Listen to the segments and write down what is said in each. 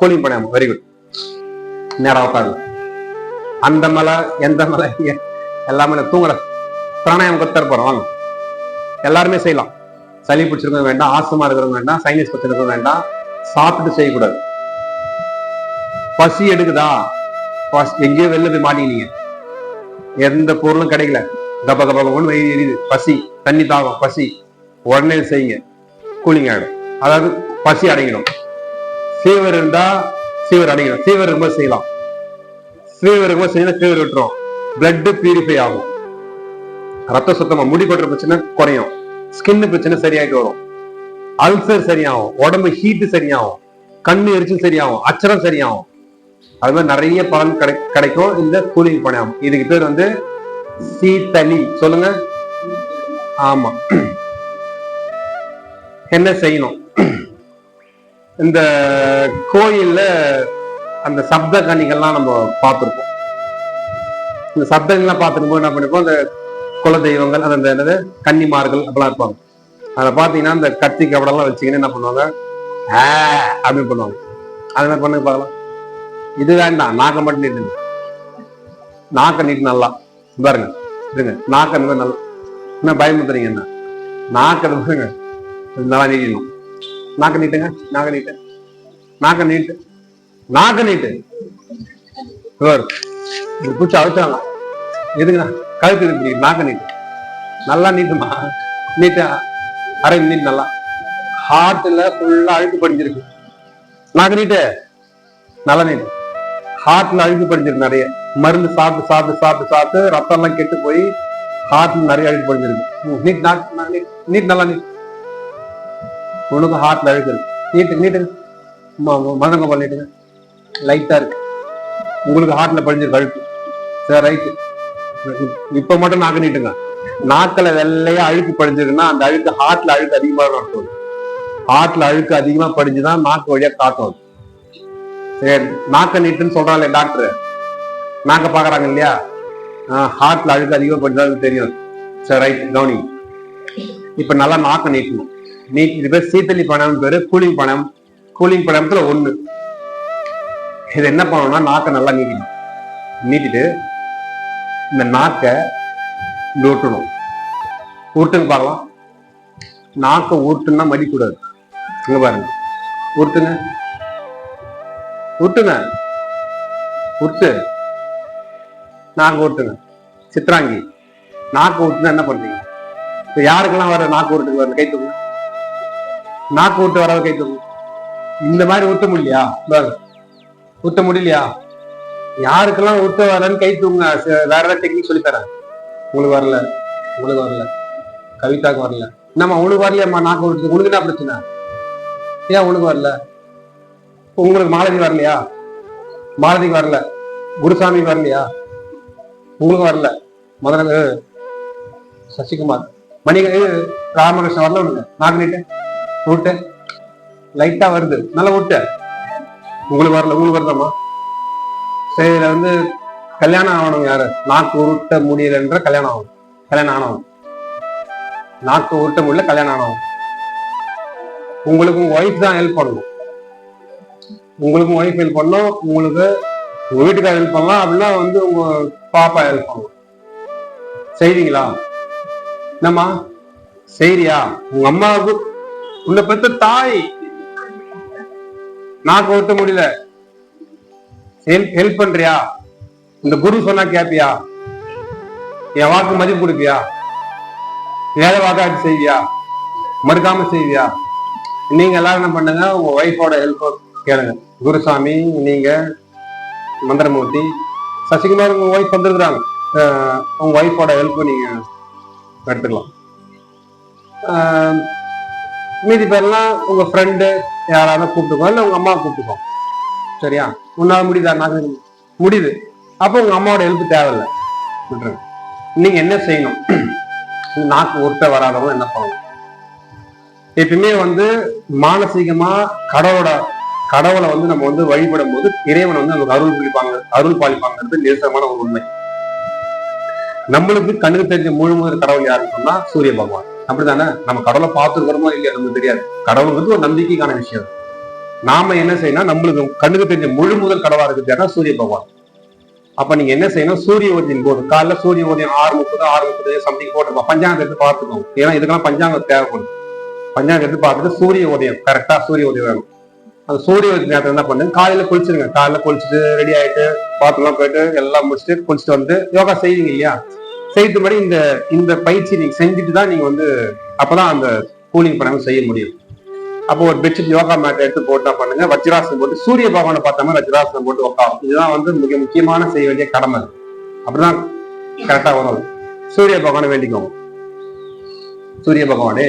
Cooling பிராணாயாமம் very good நேரம் உட்காரு அந்த மலை எந்த மலை? எல்லாமே தூங்குற பிராணாயம் கத்து போறோம் வாங்க. எல்லாருமே செய்யலாம். சளி பிடிச்சிருக்க வேண்டாம் ஆசமா இருக்கிறவங்க வேண்டாம் சைனஸ் பிடிச்சிருக்க வேண்டாம் சாப்பிட்டு செய்யக்கூடாது. பசி எடுக்குதா? பசி எங்கேயோ வெளில போய் மாட்டீங்க எந்த பொருளும் கிடைக்கல. கப கப கபன்னு வயிறு எரியுது. பசி தண்ணி தாகம் பசி. உடனே செய்யுங்க. கூலிங் ஆகிடும் அதாவது பசி அடங்கிடும். ஃபீவர் இருந்தா சீவர் அடிக்கணும் சீவர் இருக்கும்போது செய்யலாம். சீவர் இருக்கும்போது செய்யணும் ஃபீவர் விட்டுரும். பிளட் பியூரிஃபை ஆகும். ரத்த சுத்தமா முடி கொட்டுற பிரச்சனை குறையும். ஸ்கின் பிரச்சனை சரியாயிட்டு வரும். அல்சர் சரியாகும். உடம்பு ஹீட் சரியாகும். கண்ணு எரிச்சல் சரியாகும். அச்சரம் சரியாகும். அது மாதிரி நிறைய பலன் கிடை கிடைக்கும். இந்த கூலிங் பணியாகும் இதுக்கு பேர் வந்து சீத்தளி சொல்லுங்க. ஆமா. என்ன செய்யணும்? இந்த கோயில்ல அந்த சப்த கணிகள்லாம் நம்ம பார்த்துருப்போம். இந்த சப்தங்கள்லாம் பார்த்துட்டு போது என்ன பண்ணிருப்போம்? அந்த குல தெய்வங்கள் அந்த என்னது? கன்னிமார்கள் அப்படிலாம் இருப்பாங்க. அதை பார்த்தீங்கன்னா அந்த கத்தி கவடெல்லாம் வச்சுக்கின்னு என்ன பண்ணுவாங்க? ஆ அப்படின்னு பண்ணுவாங்க. அது என்ன பண்ணுங்க பார்க்கலாம். இது வேண்டாம். நாக்க மட்டும் நீட்டு நாக்க நீட்டு நல்லா. பாருங்க. இருங்க. நாக்க நல்லா. என்ன பயமுத்துறீங்க என்ன? நாக்க நல்லா நீட்டணும் நாக்க நீட்டுங்க நாக்க நீட்டு. நாக்க நீட்டு. நாக்க நீட்டு. இவர் இது பூச்சி அழுத்தாங்க எதுங்கண்ணா கழுத்து இப்படி நாக்க நீட்டு. நல்லா நீட்டுமா? நீட்டா? அரை நீட் நல்லா. ஹார்ட்ல ஃபுல்லா அழுக்கு படிஞ்சிருக்கு. நாக்க நீட்டு. நல்லா நீட்டு. ஹார்ட்ல அழுக்கு படிஞ்சிருக்கு நிறைய. மருந்து சாப்பிட்டு சாப்பிட்டு சாப்பிட்டு சாப்பிட்டு ரத்தம் எல்லாம் கெட்டு போய் ஹார்ட்ல நிறைய அழுக்கு படிஞ்சிருக்கு. நீட் நாக் நீட் நீட் நல்லா நீட் உனக்கு ஹார்ட்ல அழுக்கு இருக்கு நீட்டு நீட்டுங்க மதங்க நீட்டுங்க லைட்டா இருக்கு. உங்களுக்கு ஹார்ட்ல படிஞ்சிருக்கு அழுக்கு. சரி ரைட்டு இப்ப மட்டும் நாக்கு நீட்டுங்க. நாக்கில் வெள்ளையா அழுக்கு படிஞ்சிருக்குன்னா அந்த அழுக்கு ஹார்ட்ல அழுக்கு அதிகமாக இருக்கும் ஹார்ட்ல அழுக்கு அதிகமா படிஞ்சுதான் நாக்கு வழியா காட்டும் சரி நாக்க நீட்டுன்னு சொல்றாங்களே டாக்டர் நாக்க பாக்குறாங்க இல்லையா? ஹார்ட்ல அழுக்கு அதிகமா படிஞ்சாலும் தெரியும். சரி ரைட் கவுனி இப்ப நல்லா நாக்க நீட்டணும். நீட் இது பேர் சீத்தளி பணம் பேரு கூலிங் பணம். கூலிங் பணத்துல ஒண்ணு. இது என்ன பண்ணணும்னா நாக்க நல்லா நீட்டணும் நீட்டிட்டு இந்த நாக்க ஊட்டணும் ஒட்டணும் உருட்டுங்க பார்க்கலாம். நாக்க உருட்டுன்னா மடிக்கூடாது. இங்க பாருங்க. உருட்டுங்க உருட்டுங்க உருட்டு. நாக்கு உருட்டுங்க சித்ராங்கி. நாக்கு உருட்டுனா என்ன பண்றீங்க? இப்ப யாருக்கெல்லாம் வர நாக்கு உருட்டுக்கு வர கை நாக்கு விட்டு வர கை தூக்கு இந்த மாதிரி ஊத்த முடியலையா? பாருங்க. உருட்ட முடியலையா? யாருக்கெல்லாம் ஊத்த வரலன்னு கை தூங்க வேற ஏதாவது டெக்னிக் சொல்லி தரேன். உங்களுக்கு வரல. உங்களுக்கு வரல. கவிதாக்கு வரல. என்னம்மா உனக்கு வரலையம்மா நாக்கு விட்டு உனக்கு என்ன பிரச்சனை? ஏன் உனக்கு வரல? உங்களுக்கு மாலதி வரலையா? மாலதிக்கு வரல. குருசாமிக்கு வரலையா? உங்களுக்கு வரல. முதல்ல சசிகுமார். மணிக ராமகிருஷ்ணன் வரல உனக்கு? நாக்கு நீட்டு. விட்டு லைட்டா வருது. நல்லா விட்டு உங்களுக்கு வரல உங்களுக்கு வருதாமா சரி இதுல வந்து கல்யாணம் ஆகணும் யாரு? நாக்கு உருட்ட முடியலன்ற கல்யாணம் ஆகும். கல்யாணம் ஆனவன். நாக்கு உருட்ட முடியல கல்யாணம் ஆனவன். உங்களுக்கு உங்க ஒய்ஃப் தான் ஹெல்ப் பண்ணணும். உங்களுக்கு ஒய்ஃப் ஹெல்ப் பண்ணணும். உங்களுக்கு உங்க வீட்டுக்கார ஹெல்ப் பண்ணலாம். அப்படின்னா வந்து உங்க பாப்பா ஹெல்ப் பண்ணணும் செய்வீங்களா என்னம்மா? சரியா உங்க அம்மாவுக்கு உன்னை பெத்த தாய். நான் ஓட்ட முடியல. ஹெல்ப் ஹெல்ப் பண்றியா? இந்த குரு சொன்னா கேப்பியா? என் வாக்கு மதிப்பு கொடுப்பியா? வேலை வாக்காட்டு செய்வியா? மறுக்காம செய்வியா? நீங்க எல்லாரும் என்ன பண்ணுங்க உங்க ஒய்ஃபோட ஹெல்ப் கேளுங்க. குருசாமி நீங்க மந்திரமூர்த்தி சசிகுமார் உங்க ஒய்ஃப் வந்திருக்கிறாங்க. அஹ் உங்க ஒய்ஃபோட ஹெல்ப் நீங்க எடுத்துக்கலாம். ஆஹ் மீதி பேர்லாம் உங்க ஃப்ரெண்டு யாராவது கூப்பிட்டுக்கோ இல்லை உங்க அம்மா கூப்பிட்டுக்கோ. சரியா? உன்னால முடியுதா? நாக்கு முடியுது. அப்போ உங்க அம்மாவோட ஹெல்ப் தேவையில்லை. விட்டுருங்க. நீங்க என்ன செய்யணும்? நாக்கு ஒருத்த வராதவங்க என்ன பண்ணணும்? எப்பயுமே வந்து மானசீகமா கடவுளோட கடவுளை வந்து நம்ம வந்து வழிபடும் போது இறைவன் வந்து நமக்கு அருள் பாலிப்பாங்க அருள் பாலிப்பாங்கிறது நிரசமான ஒரு உண்மை. நம்மளுக்கு கண்ணுக்கு தெரிஞ்ச முழு முதல் கடவுள் யாருன்னு சொன்னா சூரிய பகவான். அப்படித்தானே? நம்ம கடவுளை பார்த்துருக்கிறோமோ இல்லையா நமக்கு தெரியாது. கடவுளுங்கிறது ஒரு நம்பிக்கைக்கான விஷயம். நாம என்ன செய்யணும் நம்மளுக்கு கண்ணுக்கு தெரிஞ்ச முழு முதல் கடவா இருக்குது சூரிய பகவான். அப்ப நீங்க என்ன செய்யணும்? சூரிய உதயம் போது காலைல சூரிய உதயம் ஆறு முப்பது ஆறு முப்பது சம்திங் போட்டுருப்போம் பஞ்சாங்கம் எடுத்து பார்த்துக்கோங்க ஏன்னா இதுக்கெல்லாம் பஞ்சாங்கம் தேவைப்படும். பஞ்சாங்கம் எடுத்து பார்த்துட்டு சூரிய உதயம் கரெக்டா சூரிய உதயம் வேணும். அந்த சூரிய உதய நேரத்துல என்ன பண்ணுங்க காலையில குளிச்சிருங்க. காலையில குளிச்சுட்டு ரெடி ஆயிட்டு பாத்ரூம்லாம் போயிட்டு எல்லாம் முடிச்சுட்டு குளிச்சுட்டு வந்து யோகா செய்வீங்க இல்லையா? செய்யறது இந்த இந்த பயிற்சி நீங்க செஞ்சுட்டு தான் நீங்க வந்து அப்பதான் அந்த கூலிங் பண்ணாம செய்ய முடியும். அப்போ ஒரு பெட்ஷீட் யோகா மேட் எடுத்து போட்டா பண்ணுங்க. வஜ்ராசனம் போட்டு சூரிய பகவானை பார்த்த வஜ்ராசனம் போட்டு உட்காரும் இதுதான் வந்து மிக முக்கியமான செய்ய வேண்டிய கடமை. அப்படிதான் கரெக்டா வரும். சூரிய பகவானை வேண்டிக்கோங்க. சூரிய பகவானே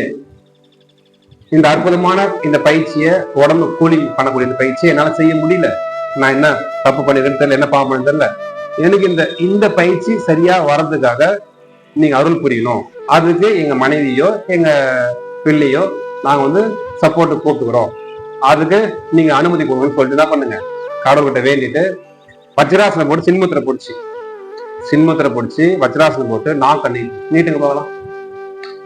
இந்த அற்புதமான இந்த பயிற்சியை உடம்பு கூலிங் பண்ணக்கூடிய இந்த பயிற்சியை என்னால செய்ய முடியல. நான் என்ன தப்பு பண்ணிருக்கேன்னு தெரியல என்ன பாவம் பண்ணி தெரியல. எனக்கு இந்த இந்த பயிற்சி சரியா வர்றதுக்காக நீங்க அருள் புரியணும். அதுக்கு எங்க மனைவியோ எங்க பிள்ளையோ நாங்க வந்து சப்போர்ட் கூப்பிட்டுக்கிறோம் அதுக்கு நீங்க அனுமதி கொடுங்கன்னு சொல்லிட்டு தான் பண்ணுங்க. கடவுள்கிட்ட வேண்டிட்டு வஜ்ராசனம் போட்டு சின்மத்திர பிடிச்சி சின்மத்திர பிடிச்சி வஜ்ராசனம் போட்டு நாக்கு நீ நீட்டுங்க போகலாம்.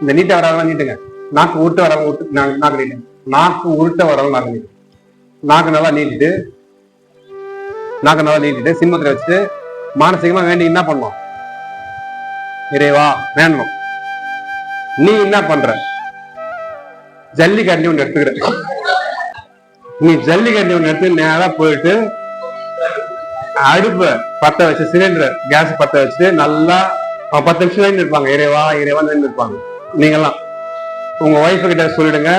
இந்த நீட்ட வராங்க நீட்டுங்க. நாக்கு உருட்ட வரவங்க விட்டு நா- நாக்கு நீட்டு. நாக்கு உருட்ட வரவங்க நாக்கு நீட்டு. நாக்கு நல்லா நீட்டிட்டு நாக்கு நல்லா நீட்டிட்டு சின்மத்திர வச்சுட்டு மானசீகமா வேண்டி என்ன பண்ணும்? இறைவா வேணும் நீ என்ன பண்ற? ஜல்லிக்கண்டி ஒன்று எடுத்துக்கிற நீ ஜல்லிக்கண்டி ஒன்று எடுத்து நேரா போயிட்டு அடுப்ப பத்த வச்சு சிலிண்டர் கேஸ் பத்த வச்சுட்டு நல்லா பத்து நிமிஷம் நின்று இருப்பாங்க. இறைவா இறைவா நின்று இருப்பாங்க. நீங்கெல்லாம் உங்க ஒய்ஃபு கிட்ட சொல்லிடுங்க.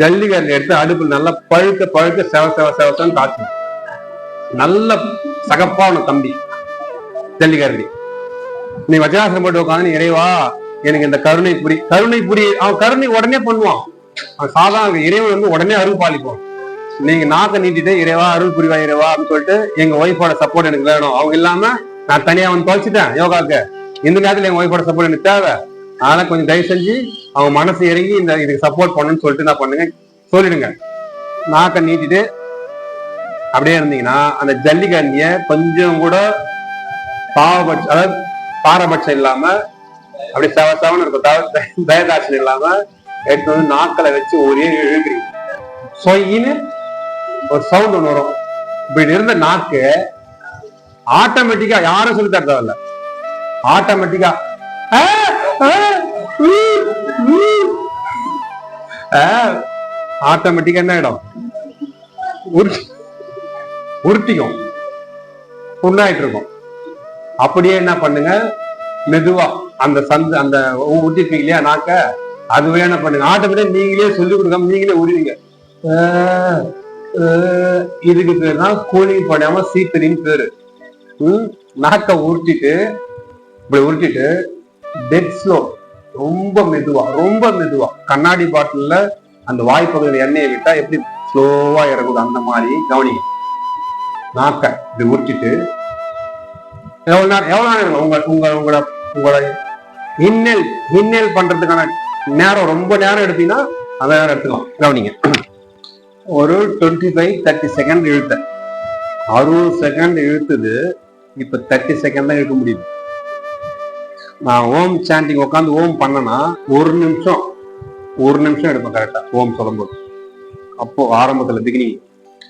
ஜல்லிக்கரண்டி எடுத்து அடுப்பு நல்லா பழுக்க பழுக்க செவ செவ செவசன்னு காய்ச்சணும் நல்ல சகப்பான தம்பி. ஜல்லிக்கரண்டி நீ வஜ்ராசனம் போட்டு உட்காந்து இறைவா எனக்கு இந்த கருணை புரி கருணை புரி அவன் கருணை உடனே பண்ணுவான். அவன் சாதாரண இறைவன் வந்து உடனே அருள் பாலிப்பான். நீங்க நாக்க நீட்டிட்டு இறைவா அருள் புரிவா இறைவா அப்படின்னு சொல்லிட்டு எங்க ஒய்ஃபோட சப்போர்ட் எனக்கு வேணும். அவங்க இல்லாம நான் தனியா வந்து தொலைச்சிட்டேன் யோகாக்கு இந்த நேரத்துல எங்க ஒய்ஃபோட சப்போர்ட் எனக்கு தேவை. அதனால கொஞ்சம் தயவு செஞ்சு அவங்க மனசு இறங்கி இந்த இதுக்கு சப்போர்ட் பண்ணுன்னு சொல்லிட்டு நான் பண்ணுங்க. சொல்லிடுங்க. நாக்க நீட்டிட்டு அப்படியே இருந்தீங்கன்னா அந்த ஜல்லிக்கரண்டிய கொஞ்சம் கூட பாவபட்சம் அதாவது பாரபட்சம் இல்லாம அப்படியே செவ செவன் இருக்கும். தயதாட்சம் இல்லாம எடுத்து வந்து நாக்களை வச்சு ஒரே இழுக்கிறீங்க. சொயின்னு ஒரு சவுண்ட் ஒன்று வரும். இப்படி இருந்த நாக்கு ஆட்டோமேட்டிக்கா யாரும் சொல்லி தர தேவையில்ல. ஆட்டோமேட்டிக்கா ஆட்டோமேட்டிக்கா என்ன இடம் உருட்டி உருட்டிக்கும். புண்ணாயிட்டு இருக்கும் அப்படியே என்ன பண்ணுங்க? மெதுவா அந்த சந்து அந்த ஊட்டிருப்பீங்க இல்லையா நாக்க? அதுவே என்ன பண்ணுங்க? ஆட்டோமேட்டிக் நீங்களே சொல்லி கொடுக்காம நீங்களே உருவீங்க இதுக்கு பேர் தான் கூலிங் பண்ணாம சீத்தரின்னு பேரு. ம், நாக்க உருட்டிட்டு இப்படி உருட்டிட்டு டெட் ஸ்லோ ரொம்ப மெதுவா ரொம்ப மெதுவா. கண்ணாடி பாட்டில்ல அந்த வாய்ப்பகுதியில் எண்ணெயை விட்டா எப்படி ஸ்லோவா இறங்குது? அந்த மாதிரி கவனிங்க. நாக்க இது உருட்டிட்டு எவ்வளோ நேரம் எவ்வளோ நேரம் உங்க உங்க உங்களோட உங்களோட இன்னல் இன்னல் பண்றதுக்கான நேரம் ரொம்ப நேரம் எடுத்தீங்கன்னா அந்த நேரம் எடுத்துக்கலாம். கவனிங்க. ஒரு டுவெண்ட்டி ஃபைவ் தேர்ட்டி செகண்ட் இழுத்த. அறுபது செகண்ட் இழுத்தது இப்ப தேர்ட்டி செகண்ட் தான் இழுக்க முடியுது. நான் ஓம் சாண்டிங் உட்காந்து ஓம் பண்ணனா ஒரு நிமிஷம் ஒரு நிமிஷம் எடுப்பேன் கரெக்டா ஓம் சொல்லும்போது. அப்போ ஆரம்பத்துல பிகினிங்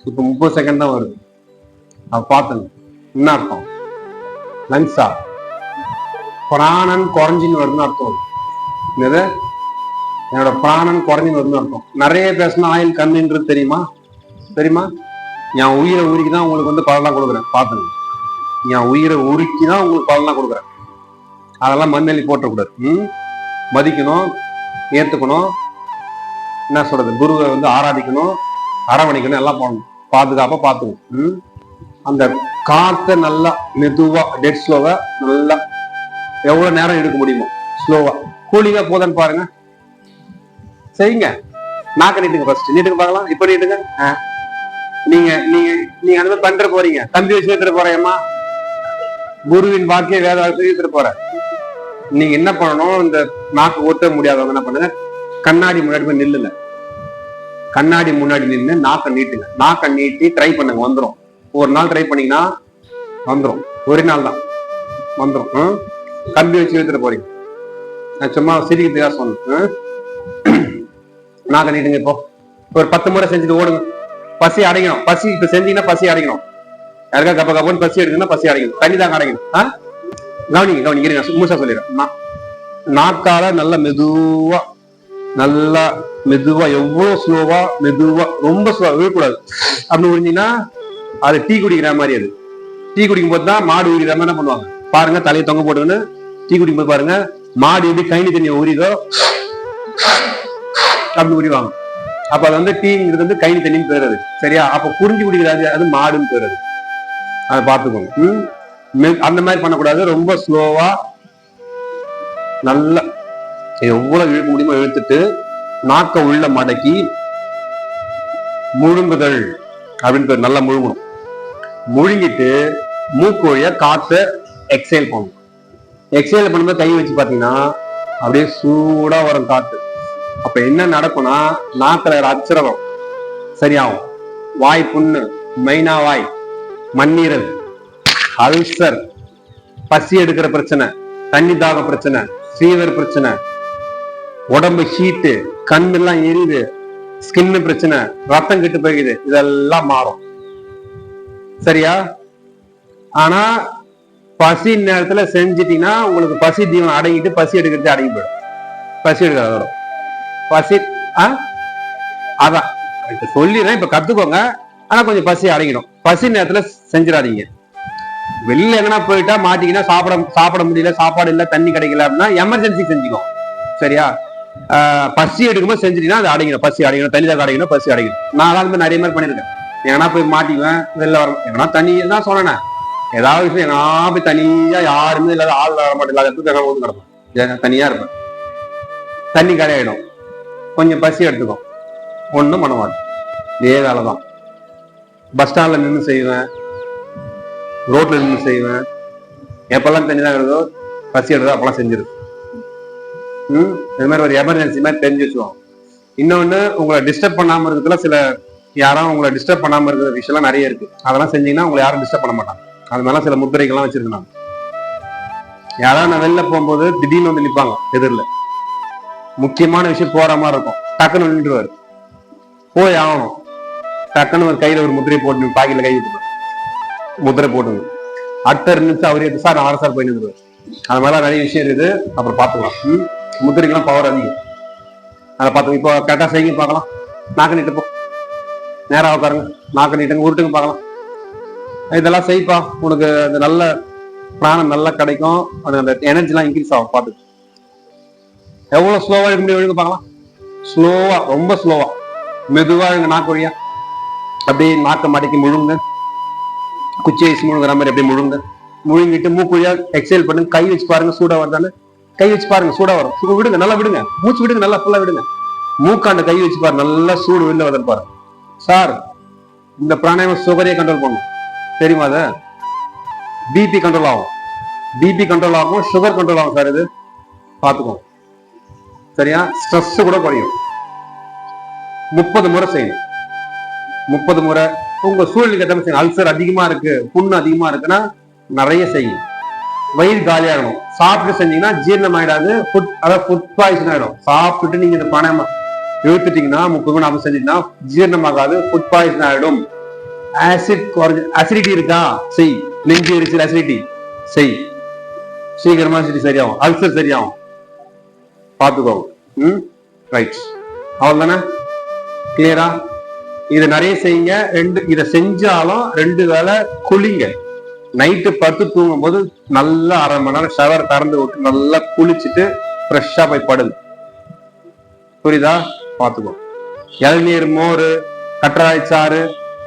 இப்போ முப்பது செகண்ட் தான் வருது. அதை பார்த்தேன். என்ன அர்த்தம்? லங்ஸா பிராணன் குறைஞ்சின்னு வருதுன்னு அர்த்தம். என்னது? என்னோட பிராணன் குறைஞ்சின்னு வருதுன்னு அர்த்தம். நிறைய பேசினா ஆயில் கம்மின்றது தெரியுமா? தெரியுமா? என் உயிரை உருக்கி தான் உங்களுக்கு வந்து பலன்லாம் கொடுக்குறேன். பார்த்துங்க. என் உயிரை உருக்கி தான் உங்களுக்கு பலன்லாம் கொடுக்குறேன். அதெல்லாம் மண்ணெல்லி போட்டக்கூடாது. ம்? மதிக்கணும் ஏத்துக்கணும். என்ன சொல்றது? குருவை வந்து ஆராதிக்கணும் அரவணைக்கணும் எல்லாம் பண்ணணும். பாதுகாப்பா பார்த்துக்கணும். ம்? அந்த காற்றை நல்லா மெதுவா டெட் ஸ்லோவா நல்லா எவ்வளவு நேரம் எடுக்க முடியுமோ ஸ்லோவா கூலிங்கா போதான்னு பாருங்க. சரிங்க நாக்க நீட்டுங்க ஃபர்ஸ்ட் நீட்டுங்க பார்க்கலாம். இப்ப நீட்டுங்க. ஆ. நீங்க நீங்க நீங்க அந்த மாதிரி பண்ற போறீங்க. தம்பி வச்சு எடுத்துட்டு போறேம்மா குருவின் வாக்கிய வேத எடுத்துட்டு போற நீங்க என்ன பண்ணணும்? இந்த நாக்கு ஓட்ட முடியாதவங்க என்ன பண்ணுங்க? கண்ணாடி முன்னாடி போய் நில்லுங்க. கண்ணாடி முன்னாடி நின்று நாக்க நீட்டுங்க. நாக்க நீட்டி ட்ரை பண்ணுங்க. வந்துடும் ஒரு நாள் ட்ரை பண்ணீங்கன்னா வந்துரும். ஒரே நாள் தான். வந்துரும். கம்பி வச்சு இழுத்துட்டு போறீங்க. நான் சும்மா சிரிக்கிறதுக்காக சொன்னேன். நான் நாக்க இப்போ ஒரு பத்து முறை செஞ்சுட்டு ஓடுங்க. பசி அடைக்கணும். பசி இப்ப செஞ்சீங்கன்னா பசி அடைக்கணும். யாருக்கா கப்ப கப்பன்னு பசி எடுக்கணும்னா பசி அடைக்கணும். தண்ணி தாங்க அடைக்கணும். ஆ? கவனிங்க கவனிங்க. இருங்க முழுசா சொல்லிடுறேன். நான் நாக்கால நல்ல மெதுவா நல்லா மெதுவா எவ்வளவு ஸ்லோவா மெதுவா ரொம்ப ஸ்லோவா விழக்கூடாது. அப்படின்னு உறிஞ்சிங்கன்னா அது டீ குடிக்கிற மாதிரி அது. டீ குடிக்கும் போது தான் மாடு உரிக்கிற மாதிரி என்ன பண்ணுவாங்க. பாருங்க தலையை தொங்க போட்டுன்னு டீ குடிக்கும் போது பாருங்க மாடு எப்படி கைனி தண்ணியை உரிதோ அப்படி உரிவாங்க. அப்ப அது வந்து டீங்கிறது வந்து கைனி தண்ணின்னு பேருது சரியா? அப்ப புரிஞ்சு குடிக்கிறாது அது மாடுன்னு பேருது அதை. பார்த்துக்கோங்க. அந்த மாதிரி பண்ணக்கூடாது. ரொம்ப ஸ்லோவா நல்லா எவ்வளவு இழுக்க முடியுமோ இழுத்துட்டு நாக்க உள்ள மடக்கி முழுங்குதல் அப்படின்னு பேர். நல்லா முழுங்கணும். முழுங்கிட்டு மூக்கு வழியா காத்த எக்ஸைல் பண்ணும். எக்ஸைல் பண்ணும்போது கை வச்சு பாத்தீங்கன்னா அப்படியே சூடா வரும் காத்து. அப்ப என்ன நடக்கும்னா நாக்கில் இருக்கிற அச்சரவம் சரியாகும். வாய் புண்ணு மெயினா வாய் மண்ணீரல் அல்சர் பசி எடுக்கிற பிரச்சனை தண்ணி தாக பிரச்சனை ஃபீவர் பிரச்சனை உடம்பு ஹீட்டு கண்ணெல்லாம் எரிது எரியுது பிரச்சனை ரத்தம் கெட்டு போயிடுது இதெல்லாம் மாறும். சரியா? ஆனா பசி நேரத்துல செஞ்சிட்டீங்கன்னா உங்களுக்கு பசி தீவனம் அடங்கிட்டு பசி எடுக்கிறது அடங்கி போயிடும். பசி எடுக்காத பசி ஆ? அதான். இப்ப சொல்லிடுறேன் இப்ப கத்துக்கோங்க. ஆனா கொஞ்சம் பசி அடங்கிடும். பசி நேரத்துல செஞ்சிடாதீங்க. வெளில எங்கனா போயிட்டா மாட்டிக்கினா சாப்பிட சாப்பிட முடியல சாப்பாடு இல்ல தண்ணி கிடைக்கல அப்படின்னா எமர்ஜென்சி செஞ்சுக்கோ. சரியா? பசி எடுக்கும்போது செஞ்சுட்டீங்கன்னா அது அடங்கிடும். பசி அடங்கிடும். தண்ணி தான் அடங்கிடும். பசி அடங்கிடும். நான் அதான் நிறைய மாதிரி பண்ணிருக்கேன் எங்கன்னா போய் மாட்டிக்குவேன் வெளில வர எங்கன்னா தண்ணி தான் சொன்னேன் ஏதாவது விஷயம் எங்கன்னா போய் தனியா யாருமே இல்லாத ஆள் வர மாட்டேன். இல்லாத இடத்துக்கு எங்கன்னா வந்து கிடப்பேன் தனியா இருப்பேன். தண்ணி கரையாயிடும். கொஞ்சம் பசி எடுத்துக்கும். ஒண்ணும் பண்ண மாட்டேன். இதே வேலை தான். பஸ் ஸ்டாண்ட்ல நின்று செய்வேன். ரோட்ல நின்று செய்வேன். எப்பெல்லாம் தண்ணி தான் வருதோ பசி எடுத்தோ அப்பெல்லாம் செஞ்சிரு ம்? இது மாதிரி ஒரு எமர்ஜென்சி மாதிரி தெரிஞ்சு வச்சுவோம் இன்னொன்னு உங்களை டிஸ்டர்ப் பண்ணாம இருக்கிறதுல சில யாரும் உங்களை டிஸ்டர்ப் பண்ணாம இருக்கிற விஷயம்லாம் நிறைய இருக்கு. அதெல்லாம் செஞ்சீங்கன்னா உங்களை யாரும் டிஸ்டர்ப் பண்ண மாட்டாங்க. அது மேல சில முத்திரைகள்லாம் வச்சிருக்கேன் நான் யாராவது நான் வெளில போகும்போது திடீர்னு வந்து நிப்பாங்க எதிரில். முக்கியமான விஷயம் போற மாதிரி இருக்கும். டக்குன்னு நின்றுவாரு. போய் ஆகணும். டக்குன்னு ஒரு கையில ஒரு முத்திரை போட்டு பாக்கில கை முத்திரை போட்டுங்க அடுத்த ரெண்டு நிமிஷம் அவரே சார் நான் வரேன் சார் போய் நின்றுவார் அது மாதிரிலாம் நிறைய விஷயம் இருக்குது. அப்புறம் பார்த்துக்கலாம். ம்? முத்திரைக்கெல்லாம் பவர் அதிகம். அதை பார்த்து இப்போ கரெக்டாக செய்யுங்க பார்க்கலாம். நாக்கு நிட்டுப்போம் போ. நேரா உட்காருங்க. நாக்கு நீட்டுங்க உருட்டுங்க பார்க்கலாம். இதெல்லாம் செய்ப்பா உனக்கு அந்த நல்ல பிராணம் நல்லா கிடைக்கும். அது அந்த எனர்ஜிலாம் இன்க்ரீஸ் ஆகும் பார்த்து எவ்வளவு ஸ்லோவா இருக்க முடியும் எழுங்க பார்க்கலாம். ஸ்லோவா ரொம்ப ஸ்லோவா மெதுவாக எங்க நாக்கு வழியா. அப்படியே நாக்கை மடக்கி முழுங்க. குச்சி வயசு முழுங்குற மாதிரி அப்படியே முழுங்க. முழுங்கிட்டு மூக்கு வழியா எக்ஸைல் பண்ணுங்க. கை வச்சு பாருங்க சூடா வருதானே கை வச்சு பாருங்க சூடா வரும். சூடு விடுங்க நல்லா விடுங்க. மூச்சு விடுங்க நல்லா ஃபுல்லா விடுங்க. மூக்காண்ட கை வச்சு பாருங்க நல்லா சூடு வெளில வருதுன்னு பாருங்க. சார் இந்த பிராணாயாமம் சுகரையே கண்ட்ரோல் பண்ணும் தெரியுமா அது? பிபி கண்ட்ரோல் ஆகும். பிபி கண்ட்ரோல் ஆகும் சுகர் கண்ட்ரோல் ஆகும் சார் இது. பார்த்துக்கோங்க சரியா? ஸ்ட்ரெஸ் கூட குறையும். முப்பது முறை செய்யணும். முப்பது முறை. உங்க சூழ்நிலைக்கு ஏற்ற செய்யணும். அல்சர் அதிகமா இருக்கு புண்ணு அதிகமா இருக்குன்னா நிறைய செய்யும் வயிறு காலியாகணும். சாப்பிட்டு செஞ்சீங்கன்னா ஜீரணம் ஆயிடாது ஃபுட் அதாவது ஃபுட் பாய்சன் ஆயிடும். சாப்பிட்டுட்டு நீங்க இந்த பணம் இழுத்துட்டீங்கன்னா முப்பது மணி நேரம் செஞ்சீங்கன்னா ஜீரணமாகாது ஃபுட் பாய்சன் ஆயிடும். ஆசிட் குறைஞ்சு அசிடிட்டி இருக்கா? செய். நெஞ்சு எரிச்சல் அசிடிட்டி செய். சீக்கிரமா சரி சரியாகும். அல்சர் சரியாகும். பார்த்துக்கோங்க ம்? ரைட் அவ்வளோதானே கிளியரா இதை நிறைய செய்யுங்க. ரெண்டு இதை செஞ்சாலும் ரெண்டு வேளை குளிங்க. நைட்டு படுத்து தூங்கும் போது நல்லா அரை மணி நேரம் ஷவர் திறந்து விட்டு நல்லா குளிச்சுட்டு ஃப்ரெஷ்ஷா போய் படுது புரியுதா? பார்த்துக்கோ இளநீர் மோர் கற்றாழை சாறு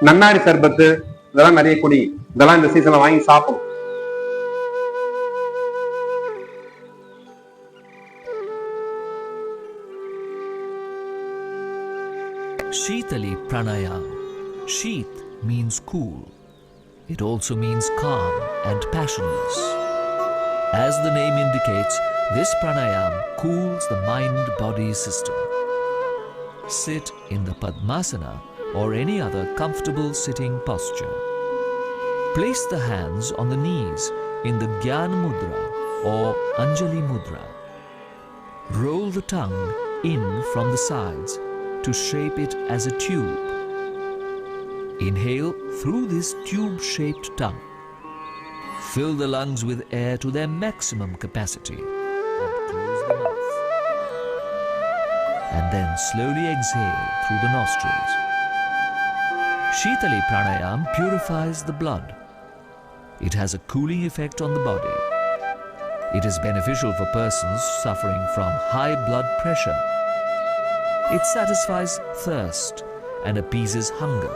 நன்னாரி சர்பத்து இதெல்லாம் நிறைய குடி இதெல்லாம் இந்த சீசன்ல வாங்கி சாப்பிடும் Sheetali Pranayam. Sheath means cool. It also means calm and passionless. As the name indicates, this pranayam cools the mind body system. Sit in the Padmasana or any other comfortable sitting posture. Place the hands on the knees in the Gyan Mudra or Anjali Mudra. Roll the tongue in from the sides to shape it as a tube. Inhale through this tube shaped tongue. Fill the lungs with air to their maximum capacity and close the mouth. And then slowly exhale through the nostrils. Shitali pranayam purifies the blood. It has a cooling effect on the body. It is beneficial for persons suffering from high blood pressure. It satisfies thirst and appeases hunger.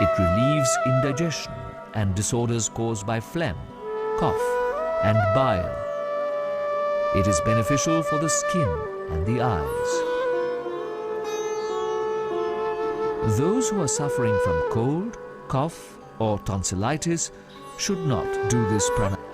It relieves indigestion and disorders caused by phlegm, cough, and bile. It is beneficial for the skin and the eyes. Those who are suffering from cold, cough, or tonsillitis should not do this pranayama.